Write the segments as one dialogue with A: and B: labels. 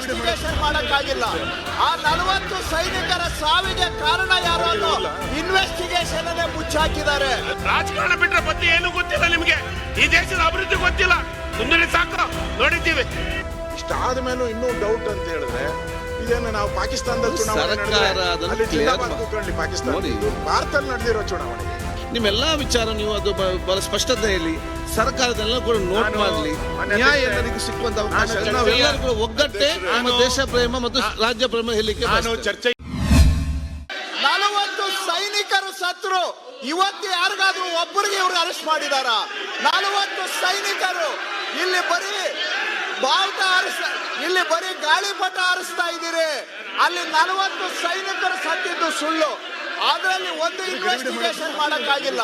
A: Investigation ಮಾಡಕ್ಕಾಗಿಲ್ಲ. ಆ ನಲವತ್ತು ಸೈನಿಕರ ಸಾವಿಗೆ ಕಾರಣ ಯಾರು ಅನ್ನೋ ಇನ್ವೆಸ್ಟಿಗೇಷನ್ ಅನ್ನೇ ಮುಚ್ಚಾಕಿದ್ದಾರೆ.
B: ರಾಜಕಾರಣ ಬಿಟ್ರೆ ಬಗ್ಗೆ ಏನು ಗೊತ್ತಿಲ್ಲ ನಿಮಗೆ? ಈ ದೇಶದ ಅಭಿವೃದ್ಧಿ ಗೊತ್ತಿಲ್ಲ. ಸುಮ್ಮನೆ ಸಾಕು. ನೋಡಿದ್ದೀವಿ.
C: ಇಷ್ಟಾದ ಮೇಲೂ ಇನ್ನೂ ಡೌಟ್ ಅಂತ ಹೇಳಿದ್ರೆ ಇದನ್ನು ನಾವು ಪಾಕಿಸ್ತಾನದ ಚುನಾವಣೆ. ಭಾರತದಲ್ಲಿ ನಡೆದಿರೋ ಚುನಾವಣೆ
D: ನಿಮ್ಮೆಲ್ಲಾ ವಿಚಾರ ನೀವು ಅದು ಬ- ಬಹಳ ಸ್ಪಷ್ಟತೆಯಲ್ಲಿ ಸರ್ಕಾರದೆಲ್ಲ ಕೂಡ ನೋಟ್ ಮಾಡಲಿ. ನ್ಯಾಯ ಎಲ್ಲರಿಗೂ ಸಿಕ್ಕುವಂತ ಅವಕಾಶ. ನಾವೆಲ್ಲರೂ ಕೂಡ ಒಗ್ಗಟ್ಟೆ ನಮ್ಮ ದೇಶ ಪ್ರೇಮ ಮತ್ತು ರಾಜ್ಯ ಪ್ರೇಮ ಹೇಳಲಿಕ್ಕೆ.
C: ಚರ್ಚೆ
A: ನಲವತ್ತು ಸೈನಿಕರು ಸತ್ರು ಇವತ್ತು ಯಾರಿಗಾದ್ರೂ ಒಬ್ಬರಿಗೆ ಇವ್ರು ಅರೆಸ್ಟ್ ಮಾಡಿದಾರ? ನಲವತ್ತು ಸೈನಿಕರು ಇಲ್ಲಿ ಬರೀ ಬಾವುಟ ಹಾರಿಸ್ತಾ ಇಲ್ಲಿ ಬರೀ ಗಾಳಿಪಟ ಹಾರಿಸ್ತಾ ಇದ್ದೀರಿ. ಅಲ್ಲಿ ನಲವತ್ತು ಸೈನಿಕರು ಸತ್ತಿದ್ದು ಸುಳ್ಳು. ಅದರಲ್ಲಿ ಒಂದು ಇನ್ವೆಸ್ಟಿಗೇಷನ್ ಮಾಡಕ್ಕಾಗಿಲ್ಲ.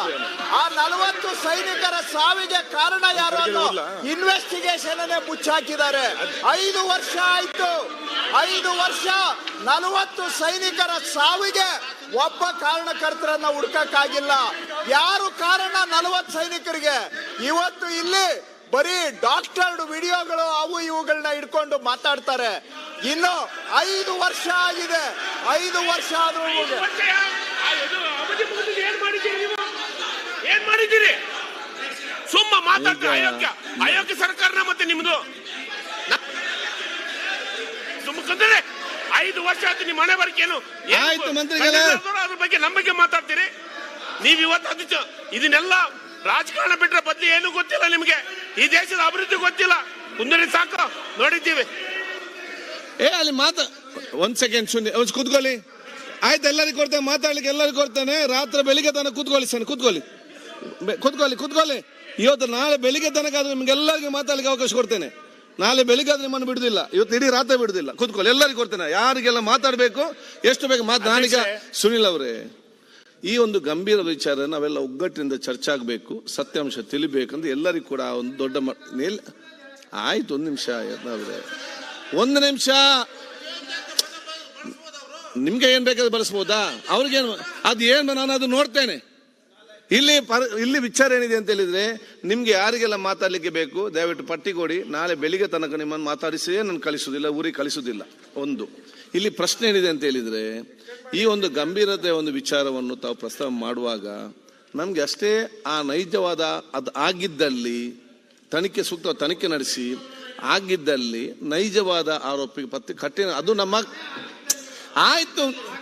A: ಆ ನಲವತ್ತು ಸೈನಿಕರ ಸಾವಿಗೆ ಕಾರಣ ಯಾರು ಅನ್ನೋ ಇನ್ವೆಸ್ಟಿಗೇಷನ್ ಅನ್ನೇ ಮುಚ್ಚಾಕಿದ್ದಾರೆ. ಐದು ವರ್ಷ ಆಯ್ತು. ಐದು ವರ್ಷ ನಲವತ್ತು ಸೈನಿಕರ ಸಾವಿಗೆ ಒಬ್ಬ ಕಾರಣಕರ್ತರನ್ನ ಹುಡ್ಕಕ್ಕಾಗಿಲ್ಲ. ಯಾರು ಕಾರಣ ನಲವತ್ತು ಸೈನಿಕರಿಗೆ? ಇವತ್ತು ಇಲ್ಲಿ ಬರೀ ಡಾಕ್ಟರ್ಡ್ ವಿಡಿಯೋಗಳು ಅವು ಇವುಗಳನ್ನ ಇಟ್ಕೊಂಡು ಮಾತಾಡ್ತಾರೆ. ಇನ್ನು ಐದು ವರ್ಷ ಆಗಿದೆ. ಐದು ವರ್ಷ ಆದ್ರೂ
B: ಮಾಡಿದ್ದೀರಿ ನೀವು? ಏನ್ ಮಾಡಿದ್ದೀರಿ? ಸುಮ್ಮ ಮಾತಾಡ್ತಾರೆ ಅಯೋಗ್ಯ ಅಯೋಗ್ಯ ಸರ್ಕಾರನ ಮತ್ತೆ ನಿಮ್ದು? ಸುಮ್ಮ ಕಂದ್ರೆ. ಐದು ವರ್ಷ ಆಯ್ತು ನಿಮ್ಮ ಮನೆ ಬರಕೇನು ಅದ್ರ ಬಗ್ಗೆ ನಮ್ಮ ಬಗ್ಗೆ ಮಾತಾಡ್ತೀರಿ? ನೀವ್ ಇವತ್ತು ಅದು ಇದನ್ನೆಲ್ಲ ರಾಜಕಾರಣ ಬಿಟ್ರೆ ಬದ್ಲಿ ಏನು ಗೊತ್ತಿಲ್ಲ ನಿಮ್ಗೆ. ಈ ದೇಶದ ಅಭಿವೃದ್ಧಿ ಗೊತ್ತಿಲ್ಲ. ಕುಂದರಿ ಸಾಕು. ನೋಡಿದ್ದೀವಿ.
D: ಏ ಅಲ್ಲಿ ಮಾತು ಒಂದ್ ಸೆಕೆಂಡ್ ಶೂನ್ಯ ಕೂತ್ಕೊಳ್ಳಿ. ಆಯ್ತು ಎಲ್ಲರಿಗೂ ಕೊಡ್ತೇನೆ ಮಾತಾಡ್ಲಿಕ್ಕೆ ಎಲ್ಲರಿಗೂ ಕೊಡ್ತೇನೆ. ರಾತ್ರಿ ಬೆಳಿಗ್ಗೆ ತನಕ ಕೂತ್ಕೊಳ್ಳಿ ಸರ್ ಕೂತ್ಕೊಳ್ಳಿ. ಕೂತ್ಕೊಳ್ಳಿ ಕೂತ್ಕೊಳ್ಳಿ. ಇವತ್ತು ನಾಳೆ ಬೆಳಿಗ್ಗೆ ತನಕ ಆದ್ರೆ ನಿಮ್ಗೆಲ್ಲರಿಗೂ ಮಾತಾಡ್ಲಿಕ್ಕೆ ಅವಕಾಶ ಕೊಡ್ತೇನೆ. ನಾಳೆ ಬೆಳಿಗ್ಗೆ ಆದ್ರೆ ನಿಮ್ಮನ್ನು ಬಿಡುದಿಲ್ಲ. ಇವತ್ತು ಇಡೀ ರಾತ್ರಿ ಬಿಡುದಿಲ್ಲ. ಕೂತ್ಕೊಳ್ಳಿ ಎಲ್ಲರಿಗೂ ಕೊಡ್ತೇನೆ. ಯಾರಿಗೆಲ್ಲ ಮಾತಾಡಬೇಕು ಎಷ್ಟು ಬೇಕು ಮಾತು ನಾನೀಗ ಸುನಿಲ್ ಅವರೇ ಈ ಒಂದು ಗಂಭೀರ ವಿಚಾರ ನಾವೆಲ್ಲ ಒಗ್ಗಟ್ಟಿನಿಂದ ಚರ್ಚೆ ಆಗಬೇಕು ಸತ್ಯಾಂಶ ತಿಳಿಬೇಕಂದ್ರೆ ಎಲ್ಲರಿಗೂ ಕೂಡ ಒಂದು ದೊಡ್ಡ ಆಯ್ತು ಒಂದು ನಿಮಿಷ ಅವರೇ ಒಂದು ನಿಮಿಷ. ನಿಮ್ಗೆ ಏನ್ ಬೇಕಾದ್ರೆ ಬಳಸ್ಬೋದಾ? ಅವ್ರಿಗೇನು? ಅದು ಏನು? ನಾನು ಅದು ನೋಡ್ತೇನೆ. ಇಲ್ಲಿ ಪರ- ಇಲ್ಲಿ ವಿಚಾರ ಏನಿದೆ ಅಂತ ಹೇಳಿದ್ರೆ, ನಿಮ್ಗೆ ಯಾರಿಗೆಲ್ಲ ಮಾತಾಡ್ಲಿಕ್ಕೆ ಬೇಕು, ದಯವಿಟ್ಟು ಪಟ್ಟಿ ಕೊಡಿ. ನಾಳೆ ಬೆಳಿಗ್ಗೆ ತನಕ ನಿಮ್ಮನ್ನು ಮಾತಾಡಿಸಿಯೇ ನಾನು ಕಳಿಸುವುದಿಲ್ಲ ಊರಿಗೆ ಕಳಿಸುವುದಿಲ್ಲ ಒಂದು. ಇಲ್ಲಿ ಪ್ರಶ್ನೆ ಏನಿದೆ ಅಂತ ಹೇಳಿದ್ರೆ, ಈ ಒಂದು ಗಂಭೀರತೆ ಒಂದು ವಿಚಾರವನ್ನು ತಾವು ಪ್ರಸ್ತಾವ ಮಾಡುವಾಗ, ನಮ್ಗೆ ಅಷ್ಟೇ ಆ ನೈಜವಾದ ಅದು ಆಗಿದ್ದಲ್ಲಿ, ತನಿಖೆ ಸೂಕ್ತ ತನಿಖೆ ನಡೆಸಿ, ಆಗಿದ್ದಲ್ಲಿ ನೈಜವಾದ ಆರೋಪಿಗೆ ಪತ್ತೆ ಕಠಿಣ ಅದು ನಮ್ಮ ಆಯ್ತು.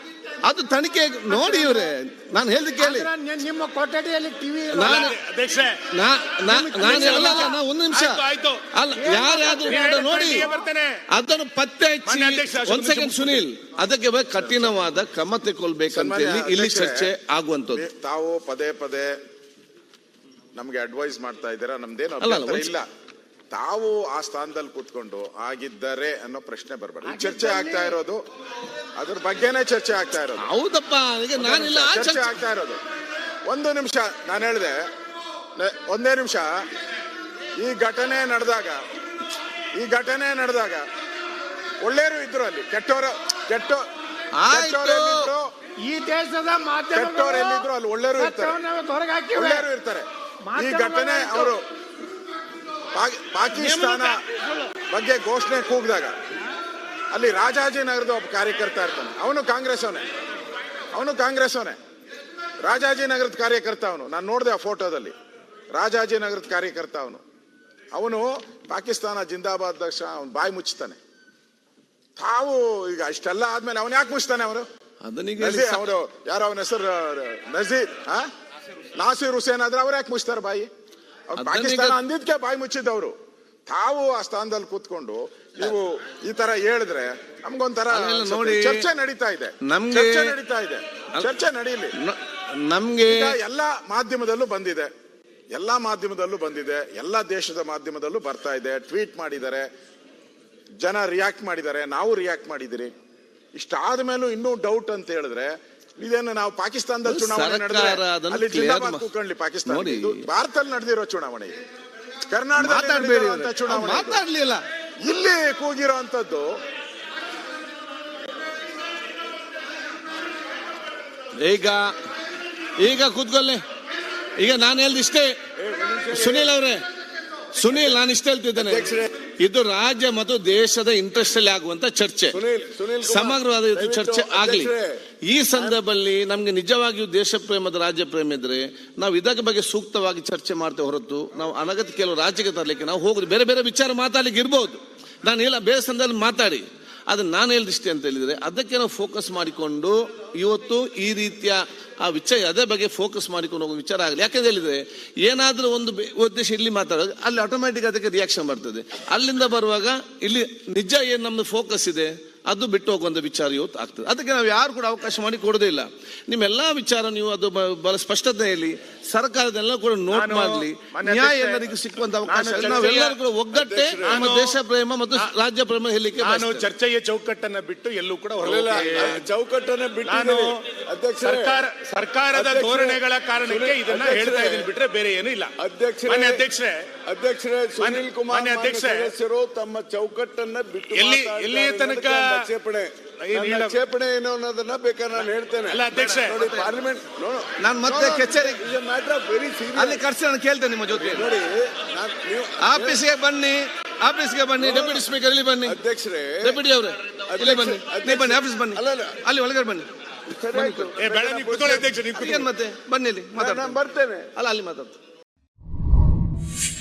D: ಅದು ತನಿಖೆ ನೋಡಿ ಇವ್ರೆ. ನಾನು ಹೇಳಿದ ಕೇಳಿ.
E: ನಿಮ್ಮ ಕೊಠಡಿಯಲ್ಲಿ ಟಿವಿ
D: ನಾನು
B: ಅಧ್ಯಕ್ಷೆ
D: ನಾ- ನಾ- ನಾನು ಹೇಳಲ್ಲ, ನಾ ಒಂದು ನಿಮಿಷ.
B: ಆಯ್ತು, ಆಯ್ತು.
D: ಅಲ್ಲ ಯಾರ್ಯಾದ್ರು ನೋಡಿ. ಅದನ್ನು ಪತ್ತೆ ಹಚ್ಚಿ. ಒಂದ್ ಸೆಕೆಂಡ್ ಸುನೀಲ್ ಅದಕ್ಕೆ ಕಠಿಣವಾದ ಕ್ರಮ ತೆಗೊಳ್ಬೇಕಂತ ಹೇಳಿ ಇಲ್ಲಿ ಚರ್ಚೆ ಆಗುವಂತದ್ದು
C: ತಾವು ಪದೇ ಪದೇ ನಮ್ಗೆ ಅಡ್ವೈಸ್ ಮಾಡ್ತಾ ಇದ್ದೀರಾ? ನಮ್ದೇನು
D: ಅಲ್ಲ,
C: ಇಲ್ಲ. ತಾವು ಆ ಸ್ಥಾನದಲ್ಲಿ ಕೂತ್ಕೊಂಡು ಆಗಿದ್ದಾರೆ ಅನ್ನೋ ಪ್ರಶ್ನೆ ಬರಬಾರ್ದು. ಚರ್ಚೆ ಆಗ್ತಾ ಇರೋದು ಅದ್ರ ಬಗ್ಗೆನೇ ಚರ್ಚೆ ಆಗ್ತಾ ಇರೋದು.
D: ಹೌದಪ್ಪ ಈಗ ನಾನಿಲ್ಲ ಆ
C: ಚರ್ಚೆ
D: ಚರ್ಚೆ
C: ಆಗ್ತಾ ಇರೋದು. ಒಂದು ನಿಮಿಷ ನಾನು ಹೇಳಿದೆ ಒಂದೇ ನಿಮಿಷ. ಈ ಘಟನೆ ನಡೆದಾಗ ಈ ಘಟನೆ ನಡೆದಾಗ ಒಳ್ಳೆಯವರು ಇದ್ರು ಅಲ್ಲಿ. ಕೆಟ್ಟವರು ಕೆಟ್ಟ
D: ಆಯ್ತು.
C: ಕೆಟ್ಟವ್ರು ಎಲ್ಲಿದ್ರು,
E: ಈ ದೇಶದ
C: ಕೆಟ್ಟವರು ಎಲ್ಲಿದ್ರು ಅಲ್ಲಿ ಒಳ್ಳೆಯವರು ಇರ್ತಾರೆ.
E: ಹೊರಗೆ ಹಾಕಿವೆ.
C: ಒಳ್ಳೆಯವರು ಇರ್ತಾರೆ. ಈ
E: ಮಾಧ್ಯಮಗಳು
C: ಘಟನೆ
E: ಆಯ್ತು.
C: ಅವರು ಪಾಕಿಸ್ತಾನ ಬಗ್ಗೆ ಘೋಷಣೆ ಕೂಗಿದಾಗ ಅಲ್ಲಿ ರಾಜಾಜಿನಗರದ ಒಬ್ಬ ಕಾರ್ಯಕರ್ತ ಇರ್ತಾನೆ. ಅವನು ಕಾಂಗ್ರೆಸ್ ಅವನೇ ಅವನು ಕಾಂಗ್ರೆಸ್ ಅವನೇ ರಾಜಾಜಿನಗರದ ಕಾರ್ಯಕರ್ತ ಅವನು. ನಾನು ನೋಡಿದೆ ಆ ಫೋಟೋದಲ್ಲಿ. ರಾಜಾಜಿನಗರದ ಕಾರ್ಯಕರ್ತ ಅವನು. ಅವನು ಪಾಕಿಸ್ತಾನ ಜಿಂದಾಬಾದ್ ದಕ್ಷ ಅವನು ಬಾಯಿ ಮುಚ್ಚುತ್ತಾನೆ ತಾವು ಈಗ ಇಷ್ಟೆಲ್ಲ ಆದ್ಮೇಲೆ ಅವನು ಯಾಕೆ ಮುಚ್ತಾನೆ ನಜೀರ್ ಅವರು ಯಾರೋ ಅವನ ಹೆಸರು ನಜೀರ್? ನಾಸೀರ್ ಹುಸೇನ್ ಆದ್ರೆ ಅವ್ರು ಯಾಕೆ ಮುಚ್ತಾರೆ ಬಾಯಿ? ಪಾಕಿಸ್ತಾನ ಅಂದಿದ್ಕೆ ಬಾಯಿ ಮುಚ್ಚಿದ್ದವರು. ತಾವು ಆ ಸ್ಥಾನದಲ್ಲಿ ಕೂತ್ಕೊಂಡು ನೀವು ಈ ತರ ಹೇಳಿದ್ರೆ ನಮ್ಗೊಂಥರ
D: ನೋಡಿ,
C: ಚರ್ಚೆ ನಡೀತಾ ಇದೆ.
D: ನಮ್ಗೆ-
C: ಚರ್ಚೆ ನಡೀತಾ ಇದೆ. ಚರ್ಚೆ ನಡೀಲಿ.
D: ನಮ್ಗೆ
C: ಎಲ್ಲ ಎಲ್ಲಾ ಮಾಧ್ಯಮದಲ್ಲೂ ಬಂದಿದೆ. ಎಲ್ಲಾ ಮಾಧ್ಯಮದಲ್ಲೂ ಬಂದಿದೆ. ಎಲ್ಲಾ ದೇಶದ ಮಾಧ್ಯಮದಲ್ಲೂ ಬರ್ತಾ ಇದೆ. ಟ್ವೀಟ್ ಮಾಡಿದ್ದಾರೆ. ಜನ ರಿಯಾಕ್ಟ್ ಮಾಡಿದ್ದಾರೆ. ನಾವು ರಿಯಾಕ್ಟ್ ಮಾಡಿದಿರಿ ಇಷ್ಟಾದ ಮೇಲೂ ಇನ್ನೂ ಡೌಟ್ ಅಂತ ಹೇಳಿದ್ರೆ ಇದೇನು ನಾವು ಪಾಕಿಸ್ತಾನದಲ್ಲಿ ಚುನಾವಣೆ ನಡೆದ್ರೆ ಪಾಕಿಸ್ತಾನ ಭಾರತದಲ್ಲಿ ನಡೆದಿರೋ ಚುನಾವಣೆ. ನಡೆದಿರುವಂತ ಚುನಾವಣೆ ಇಲ್ಲಿ ಕೂಗಿರೋ ಅಂತದ್ದು
D: ಈಗ ಈಗ ಕೂತ್ಕೊಳ್ಳಿ. ಈಗ ನಾನು ಹೇಳ್ದಿಷ್ಟೇ. ಸುನೀಲ್ ಅವರೇ. ಸುನೀಲ್ ನಾನು ಇಷ್ಟ ಹೇಳ್ತಿದ್ದೇನೆ. ಇದು ರಾಜ್ಯ ಮತ್ತು ದೇಶದ ಇಂಟ್ರೆಸ್ಟ್ ಅಲ್ಲಿ ಆಗುವಂತ ಚರ್ಚೆ. ಸಮಗ್ರವಾದ ಇದು ಚರ್ಚೆ ಆಗಲಿ. ಈ ಸಂದರ್ಭದಲ್ಲಿ ನಮ್ಗೆ ನಿಜವಾಗಿಯೂ ದೇಶ ಪ್ರೇಮದ ರಾಜ್ಯ ಪ್ರೇಮ ಇದ್ರೆ ನಾವು ಇದರ ಬಗ್ಗೆ ಸೂಕ್ತವಾಗಿ ಚರ್ಚೆ ಮಾಡ್ತೇವೆ ಹೊರತು ನಾವು ಅನಗತ್ಯ ಕೆಲವು ರಾಜ್ಯಕ್ಕೆ ತರಲಿಕ್ಕೆ ನಾವು ಹೋಗುದು. ಬೇರೆ ಬೇರೆ ವಿಚಾರ ಮಾತಾಡ್ಲಿಕ್ಕೆ ಇರ್ಬೋದು. ನಾನು ಇಲ್ಲ ಬೇರೆ ಸಂದರ್ಭದಲ್ಲಿ ಮಾತಾಡಿ. ಅದು ನಾನು ಹೇಳಿದಷ್ಟೇ ಅಂತ ಹೇಳಿದರೆ, ಅದಕ್ಕೆ ನಾವು ಫೋಕಸ್ ಮಾಡಿಕೊಂಡು, ಇವತ್ತು ಈ ರೀತಿಯ ಆ ವಿಚಾರ, ಅದೇ ಬಗ್ಗೆ ಫೋಕಸ್ ಮಾಡಿಕೊಂಡು ಹೋಗೋ ವಿಚಾರ ಆಗಲಿ. ಯಾಕಂತ ಹೇಳಿದರೆ, ಏನಾದರೂ ಒಂದು ಉದ್ದೇಶ ಇಲ್ಲಿ ಮಾತಾಡೋದು ಅಲ್ಲಿ ಆಟೋಮ್ಯಾಟಿಕ್ ಅದಕ್ಕೆ ರಿಯಾಕ್ಷನ್ ಬರ್ತದೆ. ಅಲ್ಲಿಂದ ಬರುವಾಗ ಇಲ್ಲಿ ನಿಜ ಏನು ನಮ್ಮದು ಫೋಕಸ್ ಇದೆ? ಅದು ಬಿಟ್ಟು ಹೋಗುವಂಥ ವಿಚಾರ ಇವತ್ತು ಆಗ್ತದೆ ಅದಕ್ಕೆ ನಾವು ಯಾರು ಕೂಡ ಅವಕಾಶ ಮಾಡಿ ಕೊಡೋದೇ ಇಲ್ಲ. ನಿಮ್ಮೆಲ್ಲ ವಿಚಾರ ನೀವು ಅದು ಬಹಳ ಸ್ಪಷ್ಟತೆಯಲ್ಲಿ ಸರ್ಕಾರದೆಲ್ಲ ಕೂಡ ನೋಟ್ ಮಾಡಲಿ. ನ್ಯಾಯ ಎಲ್ಲರಿಗೂ ಸಿಕ್ಕುವಂತ ಅವಕಾಶ ನಾವೆಲ್ಲರೂ ಕೂಡ ಒಗ್ಗಟ್ಟೆ ನಮ್ಮ
B: ನಾನು-
D: ದೇಶ ಪ್ರೇಮ ಮತ್ತು ರಾಜ್ಯ ಪ್ರೇಮ ಹೇಳಲಿಕ್ಕೆ
B: ನಾನು ಚರ್ಚೆಯ ಚೌಕಟ್ಟನ್ನ ಬಿಟ್ಟು ಎಲ್ಲೂ ಕೂಡ
F: ಚೌಕಟ್ಟನ್ನ ಬಿಟ್ಟು
B: ಸರ್ಕಾರ ಸರ್ಕಾರದ ಧೋರಣೆಗಳ ಕಾರಣಕ್ಕೆ ಇದನ್ನ ಹೇಳ್ತಾ ಇದ್ದೀನಿ ಬಿಟ್ರೆ ಬೇರೆ ಏನು ಇಲ್ಲ.
F: ಅಧ್ಯಕ್ಷರೇ
B: ಅಧ್ಯಕ್ಷರೇ
F: ಅಧ್ಯಕ್ಷರೇ ಸುನೀಲ್ ಕುಮಾರ್
B: ಅಧ್ಯಕ್ಷರೇ,
F: ಸದಸ್ಯರು ತಮ್ಮ ಚೌಕಟ್ಟನ್ನ ಬಿಟ್ಟು
B: ಎಲ್ಲಿ- ಎಲ್ಲಿಯ ತನಕ-
F: ಕ್ಷೇಪಣೆ. ಆಕ್ಷೇಪಣೆ
B: ಏನು
F: ಅನ್ನೋದನ್ನ ಬೇಕಾದ್ರೆ ನಾನು ಹೇಳ್ತೇನೆ.
B: ಅಲ್ಲ, ಅಧ್ಯಕ್ಷರೇ.
F: ನೋಡಿ ಪಾರ್ಲಿಮೆಂಟ್
D: ನಾನು ಮತ್ತೆ ಕಚೇರಿ
F: ಮ್ಯಾಟರ್ ವೆರಿ
D: ಅಲ್ಲಿ
F: ಸೀರಿಯಸ್
D: ಕರ್ಸಿ ನಾನು ಕೇಳ್ತೇನೆ ನಿಮ್ಮ ಜೊತೆ.
F: ನೋಡಿ ನೀವು
D: ಆಫೀಸ್ಗೆ ಬನ್ನಿ ಆಫೀಸ್ಗೆ ಬನ್ನಿ ಡೆಪ್ಯೂಟಿ ಸ್ಪೀಕರ್ ಇಲ್ಲಿ ಬನ್ನಿ.
F: ಅಧ್ಯಕ್ಷರೇ.
D: ಡೆಪ್ಯೂಟಿ ಅವರೇ ಇಲ್ಲಿ ಬನ್ನಿ. ನೀವು ಬನ್ನಿ ಆಫೀಸ್ ಬನ್ನಿ.
F: ಅಲ್ಲ, ಅಲ್ಲ.
D: ಅಲ್ಲಿ ಒಳಗಡೆ ಬನ್ನಿ.
B: ಅಧ್ಯಕ್ಷ.
D: ಏನ್ ಮತ್ತೆ? ಬನ್ನಿ ಇಲ್ಲಿ
F: ನಾನು ಬರ್ತೇನೆ.
D: ಅಲ್ಲ ಅಲ್ಲಿ ಮಾತಾಡ್ತೀನಿ.